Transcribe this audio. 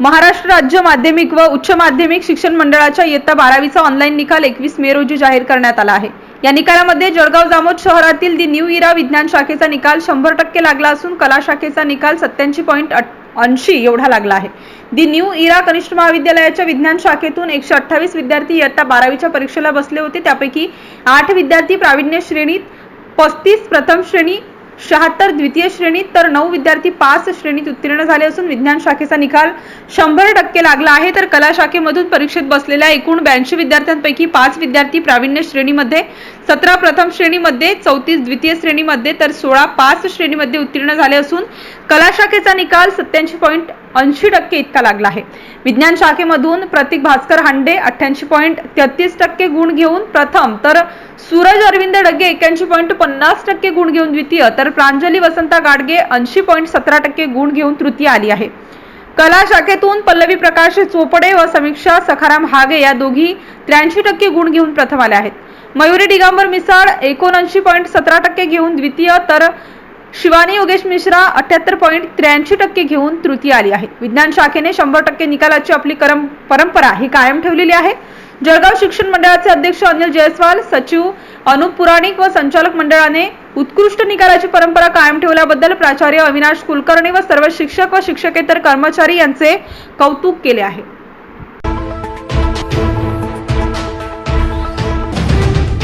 महाराष्ट्र राज्य माध्यमिक व उच्च माध्यमिक शिक्षण मंडळाच्या इयत्ता बारावीचा ऑनलाईन निकाल एकवीस मे रोजी जाहीर करण्यात आला आहे. या निकालामध्ये जळगाव जामोद शहरातील दि न्यू इरा विज्ञान शाखेचा निकाल शंभर टक्के लागला असून कला शाखेचा निकाल सत्याऐंशी पॉईंट ऐंशी एवढा लागला आहे. दी न्यू इरा कनिष्ठ महाविद्यालयाच्या विज्ञान शाखेतून एकशे अठ्ठावीस विद्यार्थी इयत्ता बारावीच्या परीक्षेला बसले होते. त्यापैकी आठ विद्यार्थी प्रावीण्य श्रेणीत पस्तीस प्रथम श्रेणी शहात्तर द्वितीय श्रेणीत तर नऊ विद्यार्थी पाच श्रेणीत उत्तीर्ण झाले असून विज्ञान शाखेचा निकाल शंभर टक्के लागला आहे. तर कला शाखेमधून परीक्षेत बसलेल्या एकूण ब्याऐंशी विद्यार्थ्यांपैकी पाच विद्यार्थी प्रावीण्य श्रेणीमध्ये सतरा प्रथम श्रेणीमध्ये चौतीस द्वितीय श्रेणीमध्ये तर सोळा पाच श्रेणीमध्ये उत्तीर्ण झाले असून कला शाखेचा निकाल सत्याऐंशी पॉईंट ऐंशी टक्के इतका लागला आहे. विज्ञान शाखेमधून प्रतीक भास्कर हांडे अठ्ठ्याऐंशी पॉईंट तेहतीस टक्के गुण घेऊन प्रथम तर सूरज अरविंद डगे एक्क्याऐंशी पॉईंट पन्नास टक्के गुण घेऊन द्वितीय तर प्रांजली वसंता गाडगे ऐंशी पॉईंट सतरा टक्के गुण घेऊन तृतीय आली आहे. कला शाखेतून पल्लवी प्रकाश चोपडे व समीक्षा सखाराम हागे या दोघी त्र्याऐंशी टक्के गुण घेऊन प्रथम आल्या आहेत. मयुरी डिगांबर मिसाळ एकोणऐंशी पॉईंट सतरा टक्के घेऊन द्वितीय तर शिवानी योगेश मिश्रा अठ्याहत्तर पॉईंट त्र्याऐंशी टक्के घेऊन तृतीय आली आहे. विज्ञान शाखेने शंभर टक्के निकालाची आपली करम परंपरा ही कायम ठेवलेली आहे. जळगाव शिक्षण मंडळाचे अध्यक्ष अनिल जयस्वाल सचिव अनुप पुराणिक व संचालक मंडळाने उत्कृष्ट निकालाची परंपरा कायम ठेवल्याबद्दल प्राचार्य अविनाश कुलकर्णी व सर्व शिक्षक व शिक्षकेतर कर्मचारी यांचे कौतुक केले आहे.